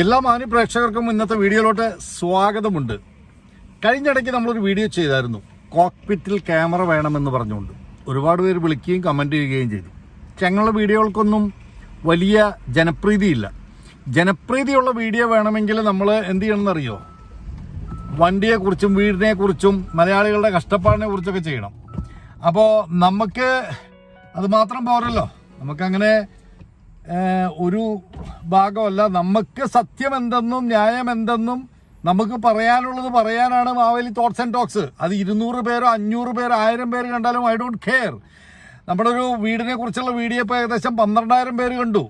എല്ലാ മാന്യ പ്രേക്ഷകർക്കും ഇന്നത്തെ വീഡിയോയിലോട്ട് സ്വാഗതമുണ്ട്. കഴിഞ്ഞിടയ്ക്ക് നമ്മളൊരു വീഡിയോ ചെയ്തായിരുന്നു. കോക്പിറ്റിൽ ക്യാമറ വേണമെന്ന് പറഞ്ഞുകൊണ്ട്. ഒരുപാട് പേര് വിളിക്കുകയും കമന്റ് ചെയ്യുകയും ചെയ്തു. ഞങ്ങളുടെ വീഡിയോകൾക്കൊന്നും വലിയ ജനപ്രീതിയില്ല. ജനപ്രീതിയുള്ള വീഡിയോ വേണമെങ്കിൽ നമ്മൾ എന്ത് ചെയ്യണമെന്നറിയോ? വണ്ടിയെക്കുറിച്ചും വീടിനെക്കുറിച്ചും മലയാളികളുടെ കഷ്ടപ്പാടിനെ കുറിച്ചൊക്കെ ചെയ്യണം. അപ്പോൾ നമുക്ക് അത് മാത്രം പോരല്ലോ. നമുക്കങ്ങനെ ഒരു ഭാഗമല്ല. നമുക്ക് സത്യം എന്തെന്നും ന്യായം എന്തെന്നും നമുക്ക് പറയാനുള്ളത് പറയാനാണ് മാവേലി തോട്ട്സ് ആൻഡ് ടോക്സ് അത് ഇരുന്നൂറ് പേരോ അഞ്ഞൂറ് പേരോ ആയിരം പേര് കണ്ടാലും ഐ ഡോണ്ട് കെയർ നമ്മുടെ ഒരു വീടിനെ കുറിച്ചുള്ള വീഡിയോ ഇപ്പോൾ ഏകദേശം പന്ത്രണ്ടായിരം പേര് കണ്ടു.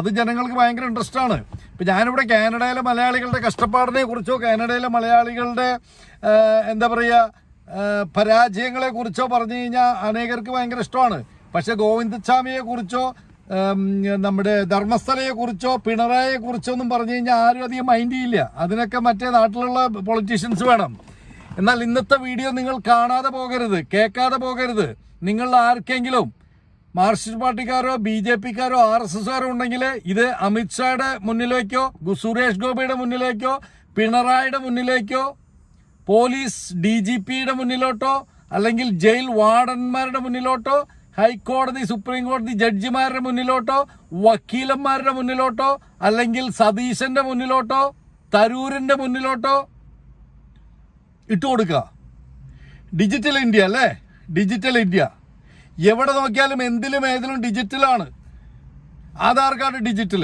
അത് ജനങ്ങൾക്ക് ഭയങ്കര ഇൻട്രസ്റ്റ് ആണ്. ഇപ്പം ഞാനിവിടെ കാനഡയിലെ മലയാളികളുടെ കഷ്ടപ്പാടിനെ കുറിച്ചോ കാനഡയിലെ മലയാളികളുടെ എന്താ പറയുക പരാജയങ്ങളെക്കുറിച്ചോ പരാജയങ്ങളെ കുറിച്ചോ പറഞ്ഞു കഴിഞ്ഞാൽ അനേകർക്ക് ഭയങ്കര ഇഷ്ടമാണ്. പക്ഷേ ഗോവിന്ദസ്വാമിയെ കുറിച്ചോ നമ്മുടെ ധർമ്മസ്ഥലയെ കുറിച്ചോ പിണറായെ കുറിച്ചോ ഒന്നും പറഞ്ഞു കഴിഞ്ഞാൽ ആരും അധികം മൈൻഡ് ചെയ്യില്ല. അതിനൊക്കെ മറ്റേ നാട്ടിലുള്ള പൊളിറ്റീഷ്യൻസ് വേണം. എന്നാൽ ഇന്നത്തെ വീഡിയോ നിങ്ങൾ കാണാതെ പോകരുത് കേൾക്കാതെ പോകരുത്. നിങ്ങൾ ആർക്കെങ്കിലും മാർക്സിസ്റ്റ് പാർട്ടിക്കാരോ ബി ജെ പിക്കാരോ ആർ എസ് എസ്കാരോ ഉണ്ടെങ്കിൽ ഇത് അമിത്ഷായുടെ മുന്നിലേക്കോ സുരേഷ് ഗോപിയുടെ മുന്നിലേക്കോ പിണറായിയുടെ മുന്നിലേക്കോ പോലീസ് ഡി ജി പിയുടെ മുന്നിലോട്ടോ അല്ലെങ്കിൽ ജയിൽ വാർഡന്മാരുടെ മുന്നിലോട്ടോ ഹൈക്കോടതി സുപ്രീം കോടതി ജഡ്ജിമാരുടെ മുന്നിലോട്ടോ വക്കീലന്മാരുടെ മുന്നിലോട്ടോ അല്ലെങ്കിൽ സതീശന്റെ മുന്നിലോട്ടോ തരൂരിന്റെ മുന്നിലോട്ടോ ഇട്ടു കൊടുക്കുക ഡിജിറ്റൽ ഇന്ത്യ അല്ലേ? ഡിജിറ്റൽ ഇന്ത്യ എവിടെ നോക്കിയാലും എന്തിലും ഏതിലും ഡിജിറ്റലാണ് Aadhaar card digital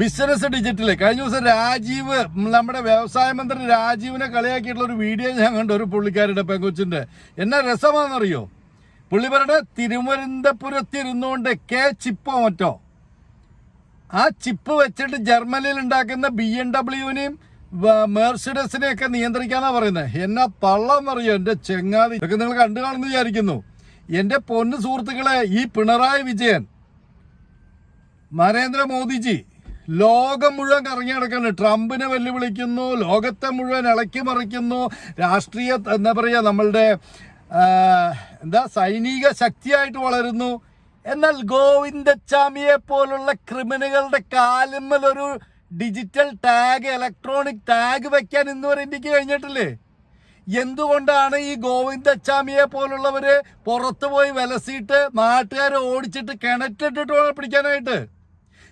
business digital കഴിഞ്ഞ ദിവസം രാജീവ് നമ്മുടെ വ്യവസായ മന്ത്രി രാജീവിനെ കളിയാക്കിയിട്ടുള്ള ഒരു വീഡിയോ ഞാൻ കണ്ടു ഒരു പുള്ളിക്കാരുടെ പെങ്കൊച്ചിന്റെ. എന്നാ രസമാണെന്നറിയോ? പുള്ളി പറയുടെ തിരുവനന്തപുരത്തിരുന്നുകൊണ്ട് കെ ചിപ്പോ മറ്റോ ആ ചിപ്പ് വെച്ചിട്ട് ജർമ്മനിയിൽ ഉണ്ടാക്കുന്ന ബി എം ഡബ്ല്യുവിനെയും മേഴ്സിഡസിനെയൊക്കെ നിയന്ത്രിക്കാന്നാ പറയുന്നത് എന്നാ തള്ളന്നറിയോ എന്റെ ചെങ്ങാതി? ഇതൊക്കെ നിങ്ങൾ കണ്ടു കാണുന്നു വിചാരിക്കുന്നു. എന്റെ പൊന്നു സുഹൃത്തുക്കളെ ഈ പിണറായി വിജയൻ നരേന്ദ്രമോദിജി ലോകം മുഴുവൻ കറങ്ങി നടക്കുന്നു ട്രംപിനെ വെല്ലുവിളിക്കുന്നു ലോകത്തെ മുഴുവൻ ഇളക്കി മറിക്കുന്നു. രാഷ്ട്രീയ എന്താ പറയുക നമ്മളുടെ എന്താ സൈനിക ശക്തിയായിട്ട് വളരുന്നു. എന്നാൽ ഗോവിന്ദച്ചാമിയെ പോലുള്ള ക്രിമിനലുകളുടെ കാലുമ്മൽ ഒരു ഡിജിറ്റൽ ടാഗ് ഇലക്ട്രോണിക് ടാഗ് വെക്കാൻ ഇന്ന് വരെ ഇന്ത്യയ്ക്ക് കഴിഞ്ഞിട്ടില്ലേ? എന്തുകൊണ്ടാണ് ഈ ഗോവിന്ദച്ചാമിയെ പോലുള്ളവര് പുറത്തു പോയി വിലസിയിട്ട് നാട്ടുകാരെ ഓടിച്ചിട്ട് കിണറ്റിട്ടിട്ട് പിടിക്കാനായിട്ട്?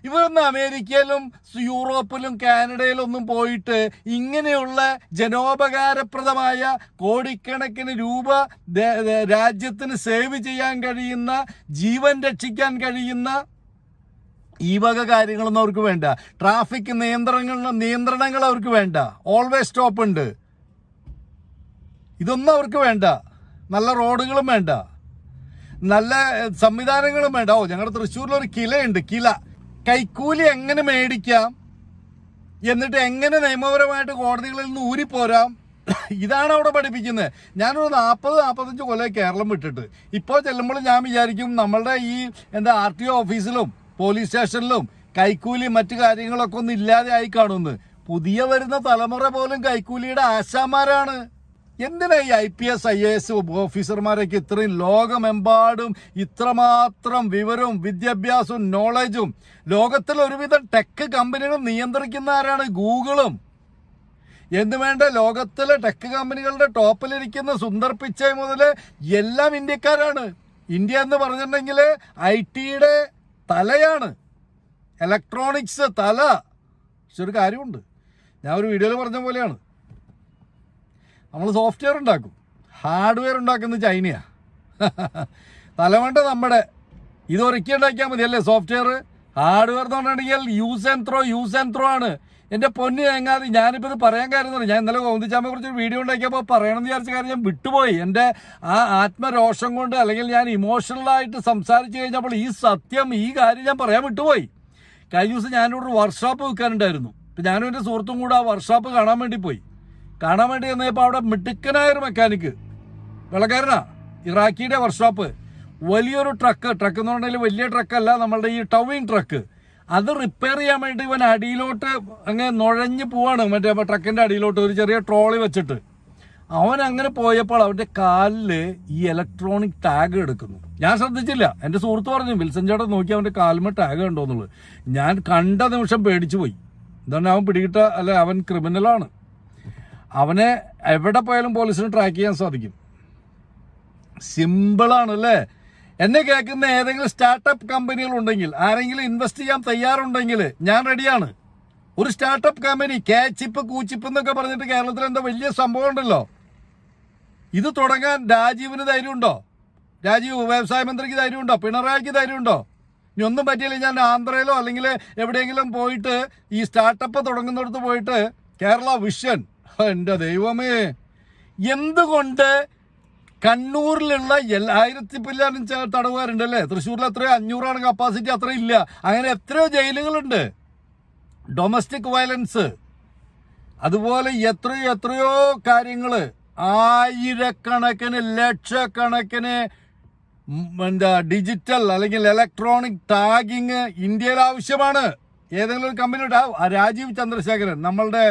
ഇവരൊന്നും അമേരിക്കയിലും യൂറോപ്പിലും കാനഡയിലും ഒന്നും പോയിട്ട് ഇങ്ങനെയുള്ള ജനോപകാരപ്രദമായ കോടിക്കണക്കിന് രൂപ രാജ്യത്തിന് സേവ് ചെയ്യാൻ കഴിയുന്ന ജീവൻ രക്ഷിക്കാൻ കഴിയുന്ന ഈ വക കാര്യങ്ങളൊന്നും അവർക്ക് വേണ്ട. ട്രാഫിക് നിയന്ത്രണങ്ങൾ നിയന്ത്രണങ്ങൾ അവർക്ക് വേണ്ട. ഓൾവേസ് സ്റ്റോപ്പ് ഉണ്ട്. ഇതൊന്നും അവർക്ക് വേണ്ട. നല്ല റോഡുകളും വേണ്ട. നല്ല സംവിധാനങ്ങളും വേണ്ട. ഓ ഞങ്ങളുടെ തൃശ്ശൂരിൽ ഒരു കിലയുണ്ട്. കില. കൈക്കൂലി എങ്ങനെ മേടിക്കാം? എന്നിട്ട് എങ്ങനെ നിയമപരമായിട്ട് കോടതികളിൽ നിന്ന് ഊരിപ്പോരാം ഇതാണ് അവിടെ പഠിപ്പിക്കുന്നത്. ഞാനൊരു നാൽപ്പത് നാൽപ്പത്തഞ്ച് കൊല്ലം കേരളം വിട്ടിട്ട്. ഇപ്പോൾ ചെല്ലുമ്പോൾ ഞാൻ വിചാരിക്കും നമ്മളുടെ ഈ എന്താ ആർ ടി ഒ ഓഫീസിലും പോലീസ് സ്റ്റേഷനിലും കൈക്കൂലി മറ്റു കാര്യങ്ങളൊക്കെ ഒന്നും ഇല്ലാതെ ആയി കാണുമെന്ന്. പുതിയ വരുന്ന തലമുറ പോലും കൈക്കൂലിയുടെ ആശാമാരാണ് എന്തിനാ ഈ I P S I A S ഓഫീസർമാരൊക്കെ ഇത്രയും ലോകമെമ്പാടും ഇത്രമാത്രം വിവരവും വിദ്യാഭ്യാസവും നോളജും ലോകത്തിൽ ഒരുവിധം ടെക് കമ്പനികൾ നിയന്ത്രിക്കുന്ന ആരാണ് ഗൂഗിളും. എന്ത് വേണ്ട ലോകത്തിലെ ടെക് കമ്പനികളുടെ ടോപ്പിലിരിക്കുന്ന സുന്ദർ പിച്ചൈ മുതൽ എല്ലാം ഇന്ത്യക്കാരാണ്. ഇന്ത്യ എന്ന് പറഞ്ഞിട്ടുണ്ടെങ്കിൽ ഐ ടിയുടെ തലയാണ്. ഇലക്ട്രോണിക്സ് തല. പക്ഷെ ഒരു കാര്യമുണ്ട്. ഞാൻ ഒരു വീഡിയോയിൽ പറഞ്ഞ പോലെയാണ്. നമ്മൾ സോഫ്റ്റ്വെയർ ഉണ്ടാക്കും. ഹാർഡ്വെയർ ഉണ്ടാക്കുന്നത് ചൈനയാണ് തലമണ്ട നമ്മുടെ ഇത് ഒരുക്കി ഉണ്ടാക്കിയാൽ മതി അല്ലേ സോഫ്റ്റ്വെയർ ഹാർഡ്വെയർ എന്ന് പറഞ്ഞിട്ടുണ്ടെങ്കിൽ use and throw use and throw ആണ്. എന്റെ പൊന്ന് എങ്ങാതെ ഞാനിപ്പോൾ ഇത് പറയാൻ കാര്യം ഞാൻ ഇന്നലെ ഗോവിന്ദിച്ചാമ്മയെ കുറിച്ച് വീഡിയോ ഉണ്ടാക്കിയപ്പോൾ പറയണമെന്ന് വിചാരിച്ച കാര്യം ഞാൻ വിട്ടുപോയി. എന്റെ ആ ആത്മരോഷം കൊണ്ട് അല്ലെങ്കിൽ ഞാൻ ഇമോഷണലായിട്ട് സംസാരിച്ചു കഴിഞ്ഞപ്പോൾ ഈ സത്യം ഈ കാര്യം ഞാൻ പറയാൻ വിട്ടുപോയി. കഴിഞ്ഞ ദിവസം ഞാനിവിടെ ഒരു വർക്ക്ഷോപ്പ് വെക്കാനുണ്ടായിരുന്നു. ഇപ്പം ഞാനും എന്റെ സുഹൃത്തും കൂടെ ആ വർക്ക്ഷോപ്പ് കാണാൻ വേണ്ടി പോയി. കാണാൻ വേണ്ടി ചെന്നപ്പോൾ അവിടെ മിടുക്കനായ ഒരു മെക്കാനിക്ക് വെള്ളക്കാരനാ. ഇറാഖിയുടെ വർക്ക്ഷോപ്പ് വലിയൊരു ട്രക്ക് ട്രക്ക് എന്ന് പറഞ്ഞാൽ വലിയ ട്രക്കല്ല നമ്മളുടെ ഈ ടവിങ് ട്രക്ക് അത് റിപ്പയർ ചെയ്യാൻ വേണ്ടി ഇവൻ അടിയിലോട്ട് അങ്ങ് നുഴഞ്ഞു പോവാണ്. മറ്റേ ട്രക്കിന്റെ അടിയിലോട്ട് ഒരു ചെറിയ ട്രോളി വെച്ചിട്ട്. അവൻ അങ്ങനെ പോയപ്പോൾ അവന്റെ കാലിൽ ഈ ഇലക്ട്രോണിക് ടാഗ് എടുക്കുന്നു. ഞാൻ ശ്രദ്ധിച്ചില്ല. എന്റെ സുഹൃത്ത് പറഞ്ഞു വിൽസൻ ചേട്ടൻ നോക്കി അവന്റെ കാലിമ ടാഗ് ഉണ്ടോ എന്നുള്ളത്. ഞാൻ കണ്ട നിമിഷം പേടിച്ചു പോയി എന്താണ് അവൻ പിടികിട്ട അല്ലെ അവൻ ക്രിമിനലാണ് അവനെ എവിടെ പോയാലും പോലീസിന് ട്രാക്ക് ചെയ്യാൻ സാധിക്കും. സിമ്പിളാണ് അല്ലേ എന്നെ കേൾക്കുന്ന ഏതെങ്കിലും സ്റ്റാർട്ടപ്പ് കമ്പനികൾ ഉണ്ടെങ്കിൽ ആരെങ്കിലും ഇൻവെസ്റ്റ് ചെയ്യാൻ തയ്യാറുണ്ടെങ്കിൽ ഞാൻ റെഡിയാണ് ഒരു സ്റ്റാർട്ടപ്പ് കമ്പനി കാച്ചിപ്പ് കൂച്ചിപ്പ് എന്നൊക്കെ പറഞ്ഞിട്ട് കേരളത്തിൽ എന്താ വലിയ സംഭവം ഉണ്ടല്ലോ. ഇത് തുടങ്ങാൻ രാജീവിന് ധൈര്യമുണ്ടോ? രാജീവ് വ്യവസായ മന്ത്രിക്ക് ധൈര്യമുണ്ടോ? പിണറായിക്ക് ധൈര്യമുണ്ടോ? ഇനി ഒന്നും പറ്റിയില്ല. ഞാൻ ആന്ധ്രയിലോ അല്ലെങ്കിൽ എവിടെയെങ്കിലും പോയിട്ട് ഈ സ്റ്റാർട്ടപ്പ് തുടങ്ങുന്നിടത്ത് പോയിട്ട് കേരള വിഷൻ എന്റെ ദൈവമേ. എന്തുകൊണ്ട് കണ്ണൂരിലുള്ള ആയിരത്തി പില്ലാനും തടവുകാരുണ്ട് അല്ലേ? തൃശ്ശൂരിൽ എത്രയോ അഞ്ഞൂറാണ് കപ്പാസിറ്റി അത്രയും ഇല്ല. അങ്ങനെ എത്രയോ ജയിലുകളുണ്ട്. ഡൊമസ്റ്റിക് വയലൻസ് അതുപോലെ എത്രയോ എത്രയോ കാര്യങ്ങൾ ആയിരക്കണക്കിന് ലക്ഷക്കണക്കിന് എന്താ ഡിജിറ്റൽ അല്ലെങ്കിൽ ഇലക്ട്രോണിക് ടാഗിങ് ഇന്ത്യയിൽ ആവശ്യമാണ്. ഏതെങ്കിലും ഒരു കമ്പനി രാജീവ് ചന്ദ്രശേഖരൻ നമ്മളുടെ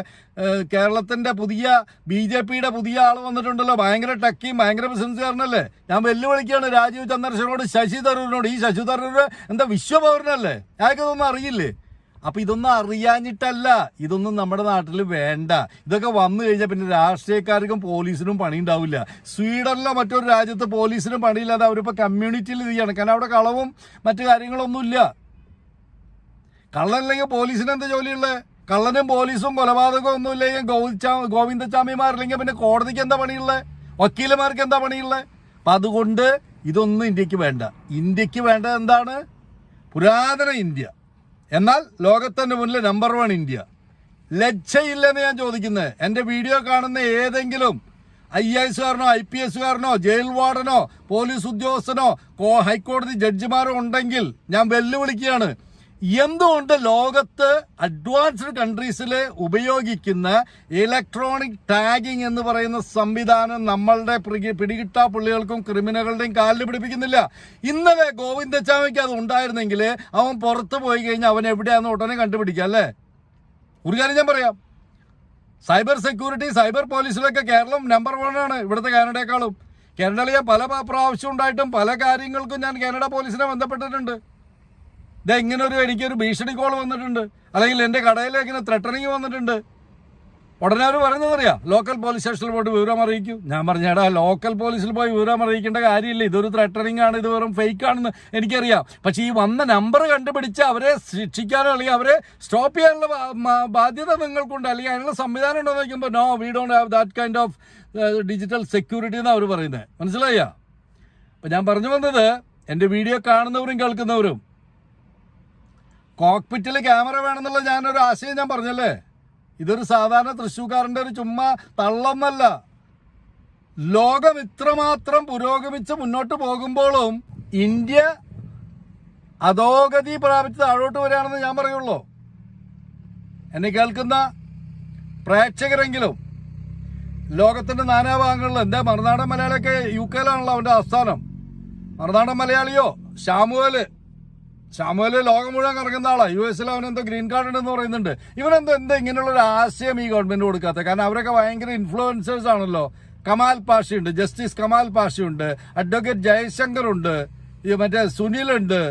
കേരളത്തിന്റെ പുതിയ ബി ജെ പിയുടെ പുതിയ ആൾ വന്നിട്ടുണ്ടല്ലോ. ഭയങ്കര ടക്കിയും ഭയങ്കര ബിസിനസ്സുകാരനല്ലേ ഞാൻ വെല്ലുവിളിക്കുകയാണ് രാജീവ് ചന്ദ്രശേഖരനോട് ശശി തരൂരിനോട്. ഈ ശശി തരൂർ എന്താ വിശ്വപൗരനല്ലേ? അയാൾക്കതൊന്നും അറിയില്ലേ? അപ്പൊ ഇതൊന്നും അറിയാഞ്ഞിട്ടല്ല. ഇതൊന്നും നമ്മുടെ നാട്ടിൽ വേണ്ട. ഇതൊക്കെ വന്നു കഴിഞ്ഞാൽ പിന്നെ രാഷ്ട്രീയക്കാർക്കും പോലീസിനും പണി ഉണ്ടാവില്ല സ്വീഡനിലോ മറ്റൊരു രാജ്യത്ത് പോലീസിനും പണിയില്ലാതെ അവരിപ്പോ കമ്മ്യൂണിറ്റിയിൽ ഇത് ചെയ്യണം. കാരണം അവിടെ കളവും മറ്റു കാര്യങ്ങളൊന്നുമില്ല. കള്ളനില്ലെങ്കിൽ പോലീസിന് എന്ത് ജോലിയുള്ളത് കള്ളനും പോലീസും കൊലപാതകവും ഒന്നുമില്ലെങ്കിൽ ഗോവിച്ചാ ഗോവിന്ദച്ചാമിമാരില്ലെങ്കിൽ പിന്നെ കോടതിക്ക് എന്താ പണിയുള്ളത് വക്കീലമാർക്ക് എന്താ പണിയുള്ളത് അപ്പം അതുകൊണ്ട് ഇതൊന്നും ഇന്ത്യയ്ക്ക് വേണ്ട. ഇന്ത്യയ്ക്ക് വേണ്ടത് എന്താണ്? പുരാതന ഇന്ത്യ. എന്നാൽ ലോകത്തിന്റെ മുന്നിൽ നമ്പർ വൺ ഇന്ത്യ. ലജ്ജയില്ലെന്ന് ഞാൻ ചോദിക്കുന്നത് എന്റെ വീഡിയോ കാണുന്ന ഏതെങ്കിലും ഐ എസ് കാരനോ ഐ പി എസുകാരനോ ജയിൽ വാർഡനോ പോലീസ് ഉദ്യോഗസ്ഥനോ ഹൈക്കോടതി ജഡ്ജിമാരോ ഉണ്ടെങ്കിൽ ഞാൻ വെല്ലുവിളിക്കുകയാണ്. എന്തുകൊണ്ട് ലോകത്ത് അഡ്വാൻസ്ഡ് കൺട്രീസിൽ ഉപയോഗിക്കുന്ന ഇലക്ട്രോണിക് ടാഗിംഗ് എന്ന് പറയുന്ന സംവിധാനം നമ്മളുടെ പിടി- പിടികിട്ടാ പുള്ളികൾക്കും ക്രിമിനലുകളുടെയും കാലിൽ പിടിപ്പിക്കുന്നില്ല. ഇന്നലെ ഗോവിന്ദച്ചാമിക്ക് അത് ഉണ്ടായിരുന്നെങ്കിൽ അവൻ പുറത്ത് പോയി കഴിഞ്ഞാൽ അവൻ എവിടെയാണെന്ന് ഉടനെ കണ്ടുപിടിക്കുക അല്ലേ? ഒരു കാര്യം ഞാൻ പറയാം. സൈബർ സെക്യൂരിറ്റി സൈബർ പോലീസിലൊക്കെ കേരളം നമ്പർ വൺ ആണ് ഇവിടുത്തെ കാനഡയെക്കാളും. കാനഡയിൽ പല പ്രാവശ്യം ഉണ്ടായിട്ടും പല കാര്യങ്ങൾക്കും ഞാൻ കാനഡ പോലീസിനെ ബന്ധപ്പെട്ടിട്ടുണ്ട്. ഇതാ ഇങ്ങനെ ഒരു എനിക്കൊരു ഭീഷണി കോൾ വന്നിട്ടുണ്ട്. അല്ലെങ്കിൽ എന്റെ കടയിലേക്ക് ഇങ്ങനെ ത്രെട്ടണിങ് വന്നിട്ടുണ്ട്. ഉടനെ അവർ പറയുന്നതറിയാം ലോക്കൽ പോലീസ് സ്റ്റേഷനിൽ പോയിട്ട് വിവരം അറിയിക്കൂ. ഞാൻ പറഞ്ഞേടാ ലോക്കൽ പോലീസിൽ പോയി വിവരം അറിയിക്കേണ്ട കാര്യമില്ല. ഇതൊരു ത്രെട്ടണിങ് ആണ് ഇത് വെറും ഫേക്ക് ആണെന്ന് എനിക്കറിയാം. പക്ഷേ ഈ വന്ന നമ്പർ കണ്ടുപിടിച്ച് അവരെ ശിക്ഷിക്കാനോ അല്ലെങ്കിൽ അവരെ സ്റ്റോപ്പ് ചെയ്യാനുള്ള ബാധ്യത നിങ്ങൾക്കുണ്ട്. അല്ലെങ്കിൽ അതിനുള്ള സംവിധാനം ഉണ്ടോ എന്ന് ചോദിക്കുമ്പോൾ no we don't have that kind of digital security എന്നാണ് അവർ പറയുന്നത് മനസ്സിലായ? അപ്പം ഞാൻ പറഞ്ഞു വന്നത് എന്റെ വീഡിയോ കാണുന്നവരും കേൾക്കുന്നവരും കോക്പിറ്റിൽ ക്യാമറ വേണമെന്നുള്ള ഞാനൊരു ആശയം ഞാൻ പറഞ്ഞല്ലേ? ഇതൊരു സാധാരണ തൃശ്ശൂക്കാരന്റെ ഒരു ചുമ്മാ തള്ളൊന്നല്ല. ലോകം ഇത്രമാത്രം പുരോഗമിച്ച് മുന്നോട്ട് പോകുമ്പോഴും ഇന്ത്യ അധോഗതി പ്രാപിച്ച് താഴോട്ട് വരികയാണെന്ന് ഞാൻ പറയുള്ളൂ. എന്നെ കേൾക്കുന്ന പ്രേക്ഷകരെങ്കിലും ലോകത്തിന്റെ നാനാഭാഗങ്ങളിൽ എന്താ മറുനാടൻ മലയാളിയൊക്കെ യു കെയിലാണല്ലോ അവന്റെ ആസ്ഥാനം. മറുനാടൻ മലയാളിയോ? ഷാമുവൽ. ഷാമുവൽ ലോകം മുഴുവൻ കറങ്ങുന്ന ആളാ. യു എസിൽ അവൻ എന്തോ ഗ്രീൻ കാർഡ് ഉണ്ടെന്ന് പറയുന്നുണ്ട്. ഇവനെന്തോ എന്താ ഇങ്ങനെയുള്ള ഒരു ആശയം ഈ ഗവൺമെന്റ് കൊടുക്കാത്ത. കാരണം അവരൊക്കെ ഭയങ്കര ഇൻഫ്ലുവൻസേഴ്സ് ആണല്ലോ. കമാൽ പാഷയുണ്ട് ജസ്റ്റിസ് കമാൽ പാഷയുണ്ട് അഡ്വക്കേറ്റ് ജയശങ്കർ ഉണ്ട് മറ്റേ സുനിലുണ്ട്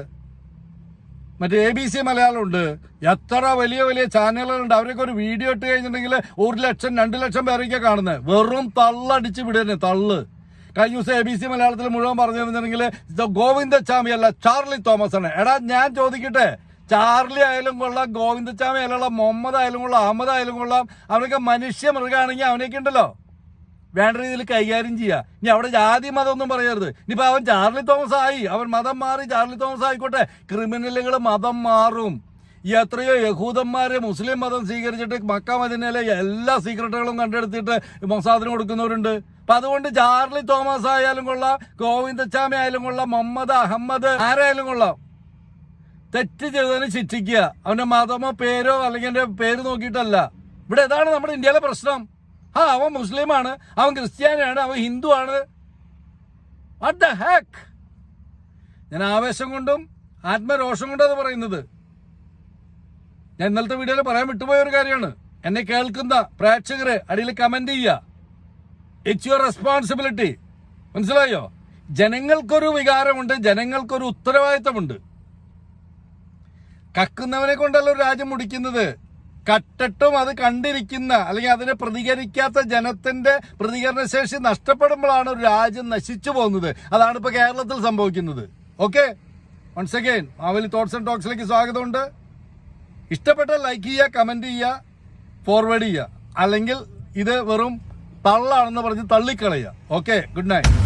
മറ്റേ എ ബി സി മലയാളം ഉണ്ട്. എത്ര വലിയ വലിയ ചാനലുകളുണ്ട്. അവരൊക്കെ ഒരു വീഡിയോ ഇട്ട് കഴിഞ്ഞിട്ടുണ്ടെങ്കിൽ ഒരു ലക്ഷം രണ്ട് ലക്ഷം പേരൊക്കെ കാണുന്നത് വെറും തള്ളടിച്ച് വിടുന്നത് തള്ള്. കഴിഞ്ഞ ദിവസം എ ബി സി മലയാളത്തിൽ മുഴുവൻ പറഞ്ഞു തന്നിട്ടുണ്ടെങ്കിൽ ഗോവിന്ദച്ചാമി അല്ല ചാർലി തോമസ് ആണ്. എടാ ഞാൻ ചോദിക്കട്ടെ? ചാർലി ആയാലും കൊള്ളാം ഗോവിന്ദച്ചാമി ആയാലും കൊള്ളാം മുഹമ്മദ് ആയാലും കൊള്ളാം അഹമ്മദ് ആയാലും കൊള്ളാം. അവനൊക്കെ മനുഷ്യ മൃഗമാണെങ്കിൽ അവനൊക്കെ ഉണ്ടല്ലോ. വേണ്ട രീതിയിൽ കൈകാര്യം ചെയ്യുക ഇനി അവിടെ ജാതി മതം ഒന്നും പറയരുത്. ഇനിയിപ്പോൾ അവൻ ചാർലി തോമസ് ആയി. അവൻ മതം മാറി ചാർലി തോമസ് ആയിക്കോട്ടെ. ക്രിമിനലുകൾ മതം മാറും. എത്രയോ യഹൂദന്മാരെ മുസ്ലിം മതം സ്വീകരിച്ചിട്ട് മക്ക മദിനയിലെ എല്ലാ സീക്രട്ടുകളും കണ്ടെടുത്തിട്ട് മൊസാദിന് കൊടുക്കുന്നവരുണ്ട്. അപ്പൊ അതുകൊണ്ട് ചാർലി തോമസ് ആയാലും കൊള്ളാം ഗോവിന്ദച്ചാമി ആയാലും കൊള്ളാം മുഹമ്മദ് അഹമ്മദ് ആരായാലും കൊള്ളാം. തെറ്റ് ചെയ്തതിന് ശിക്ഷിക്കുക. അവന്റെ മതമോ പേരോ അല്ലെങ്കിൽ എന്റെ പേര് നോക്കിയിട്ടല്ല. ഇവിടെ ഇതാണ് നമ്മുടെ ഇന്ത്യയിലെ പ്രശ്നം. ആ അവൻ മുസ്ലിമാണ് അവൻ ക്രിസ്ത്യാനിയാണ് അവൻ ഹിന്ദു ആണ് വാട്ട് ദ ഹാക്ക് ഞാൻ ആവേശം കൊണ്ടും ആത്മരോഷം കൊണ്ടും അത് പറയുന്നത്. ഞാൻ ഇന്നലത്തെ വീഡിയോയിൽ പറയാൻ വിട്ടുപോയ ഒരു കാര്യമാണ്. എന്നെ കേൾക്കുന്ന പ്രേക്ഷകര് അടിയിൽ കമന്റ് ചെയ്യുക. ഇറ്റ്സ് യുവർ റെസ്പോൺസിബിലിറ്റി മനസ്സിലായോ? ജനങ്ങൾക്കൊരു വികാരമുണ്ട് ജനങ്ങൾക്കൊരു ഉത്തരവാദിത്തമുണ്ട്. കക്കുന്നവനെ കൊണ്ടല്ല ഒരു രാജ്യം മുടിക്കുന്നത്. കട്ടിട്ടും അത് കണ്ടിരിക്കുന്ന അല്ലെങ്കിൽ അതിനെ പ്രതികരിക്കാത്ത ജനത്തിന്റെ പ്രതികരണശേഷി നഷ്ടപ്പെടുമ്പോഴാണ് ഒരു രാജ്യം നശിച്ചു പോകുന്നത്. അതാണ് ഇപ്പൊ കേരളത്തിൽ സംഭവിക്കുന്നത്. Okay once again Maveli thoughts and ടോക്സിലേക്ക് സ്വാഗതമുണ്ട്. ഇഷ്ടപ്പെട്ട ലൈക്ക് ചെയ്യുക കമന്റ് ചെയ്യുക ഫോർവേഡ് ചെയ്യുക. അല്ലെങ്കിൽ ഇത് വെറും തള്ളാണെന്ന് പറഞ്ഞ് തള്ളിക്കളയുക. Okay good night